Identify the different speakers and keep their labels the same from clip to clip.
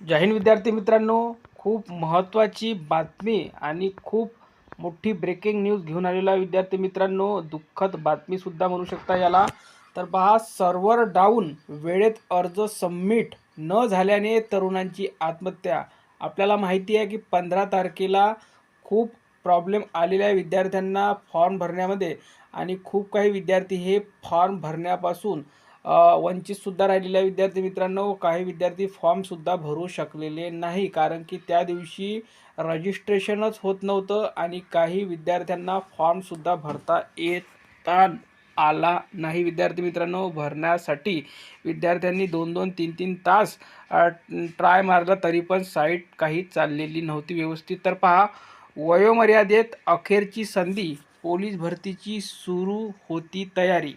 Speaker 1: जय हिंद विद्यार्थी मित्रांनो. खूप महत्त्वाची बातमी आणि खूप मोठी ब्रेकिंग न्यूज घेऊन आलेला आहे विद्यार्थी मित्रांनो. दुःखद बातमीसुद्धा म्हणू शकता याला. तर पहा सर्व्हर डाऊन वेळेत अर्ज सबमिट न झाल्याने तरुणांची आत्महत्या. आपल्याला माहिती आहे की पंधरा तारखेला खूप प्रॉब्लेम आलेल्या आहे विद्यार्थ्यांना फॉर्म भरण्यामध्ये. आणि खूप काही विद्यार्थी हे फॉर्म भरण्यापासून वंचितसुद्धा राहिलेल्या विद्यार्थी मित्रांनो काही विद्यार्थी फॉर्मसुद्धा भरू शकलेले नाही. कारण की त्या दिवशी रजिस्ट्रेशनच होत नव्हतं आणि काही विद्यार्थ्यांना फॉर्मसुद्धा भरता येता आला नाही. विद्यार्थी मित्रांनो भरण्यासाठी विद्यार्थ्यांनी दोन दोन तीन तीन तास ट्राय मारला तरी पण साईट काही चाललेली नव्हती. व्यवस्थित तर पहा वयोमर्यादेत अखेरची संधी पोलीस भरतीची सुरू होती तयारी.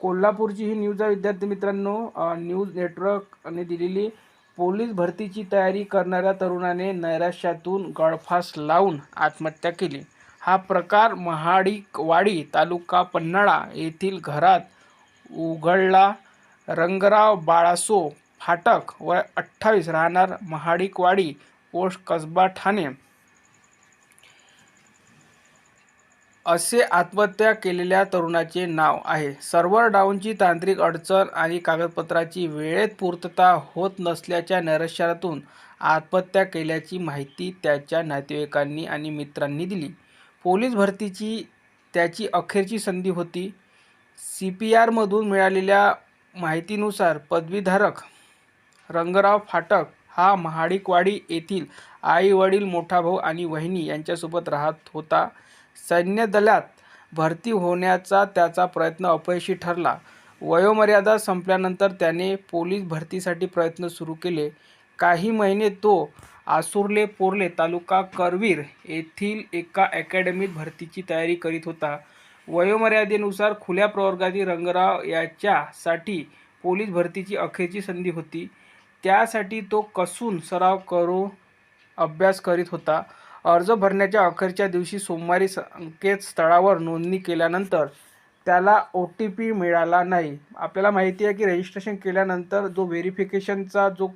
Speaker 1: कोल्हापूरची ही न्यूज आहे विद्यार्थी मित्रांनो न्यूज नेटवर्कने दिलेली पोलीस भरतीची तयारी करणाऱ्या तरुणाने नैराश्यातून गळफास लावून आत्महत्या केली. हा प्रकार महाडिकवाडी तालुका पन्हाळा येथील घरात उघडला. रंगराव बाळासो फाटक व अठ्ठावीस राहणार महाडिकवाडी पोस्ट कसबा ठाणे. असे आत्महत्या केलेल्या तरुणाचे नाव आहे. सर्व्हर डाऊनची तांत्रिक अडचण आणि कागदपत्राची वेळेत पूर्तता होत नसल्याच्या नैराश्यातून आत्महत्या केल्याची माहिती त्याच्या नातेवाईकांनी आणि मित्रांनी दिली. पोलीस भरतीची त्याची अखेरची संधी होती. सी पी आरमधून मिळालेल्या माहितीनुसार पदवीधारक रंगराव फाटक हा महाडिकवाडी येथील आई वडील मोठा भाऊ आणि वहिनी यांच्यासोबत राहत होता. सैन्य दलात भरती होण्याचा त्याचा प्रयत्न अपयशी ठरला. वयोमर्यादा संपल्यानंतर त्याने पोलीस भरतीसाठी प्रयत्न सुरू केले. काही महिने तो आसुर्ले पोर्ले तालुका करवीर येथील एका अकॅडमीत भरतीची तयारी करीत होता. वयोमर्यादेनुसार खुल्या प्रवर्गातील रंगराव याच्यासाठी पोलीस भरतीची अखेरची संधी होती. त्यासाठी तो कसून सराव करू अभ्यास करीत होता. अर्ज भरण्याच्या अखेरच्या दिवशी सोमवारी संकेतस्थळावर नोंदणी केल्यानंतर त्याला ओ टी पी मिळाला नाही. आपल्याला माहिती आहे की रजिस्ट्रेशन केल्यानंतर जो व्हेरिफिकेशनचा जो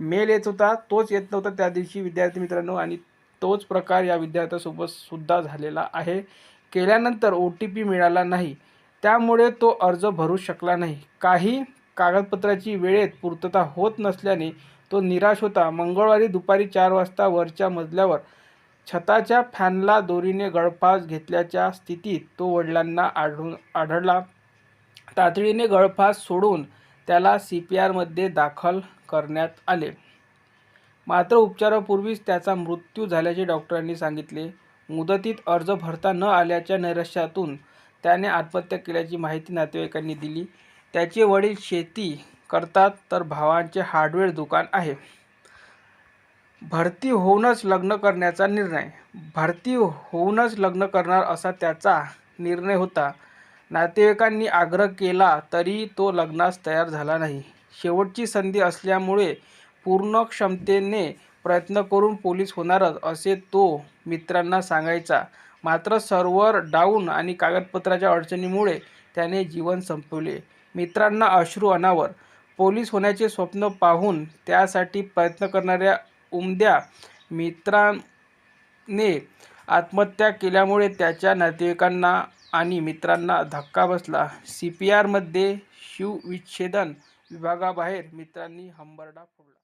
Speaker 1: मेल येत होता तोच येत नव्हता त्या दिवशी विद्यार्थी मित्रांनो. आणि तोच प्रकार या विद्यार्थ्यासोबत सुद्धा झालेला आहे. केल्यानंतर ओ टी पी मिळाला नाही. त्यामुळे तो अर्ज भरू शकला नाही. काही कागदपत्राची वेळेत पूर्तता होत नसल्याने तो निराश होता. मंगळवारी दुपारी चार वाजता वरच्या मजल्यावर छताच्या फॅनला दोरीने गळफास घेतल्याच्या स्थितीत तो वडिलांना आढळून आढळला. तातडीने गळफास सोडून त्याला सी पी आरमध्ये दाखल करण्यात आले. मात्र उपचारापूर्वीच त्याचा मृत्यू झाल्याचे डॉक्टरांनी सांगितले. मुदतीत अर्ज भरता न आल्याच्या नैराश्यातून त्याने आत्महत्या केल्याची माहिती नातेवाईकांनी दिली. त्याचे वडील शेती करतात तर भावांचे हार्डवेअर दुकान आहे. भरती होऊनच लग्न करण्याचा निर्णय. भरती होऊनच लग्न करणार असा त्याचा निर्णय होता. नातेवाईकांनी आग्रह केला तरी तो लग्नास तयार झाला नाही. शेवटची संधी असल्यामुळे पूर्ण क्षमतेने प्रयत्न करून पोलीस होणारच असे तो मित्रांना सांगायचा. मात्र सर्व्हर डाऊन आणि कागदपत्राच्या अडचणीमुळे त्याने जीवन संपवले. मित्रांना अश्रू अनावर पोलीस होण्याचे स्वप्न पाहून त्यासाठी प्रयत्न करणाऱ्या उमद्या मित्राने आत्महत्या केल्यामुळे त्याच्या नातेवाईकांना आणि मित्रांना धक्का बसला. सी पी आरमध्ये शिवविच्छेदन विभागाबाहेर मित्रांनी हंबरडा फोडला.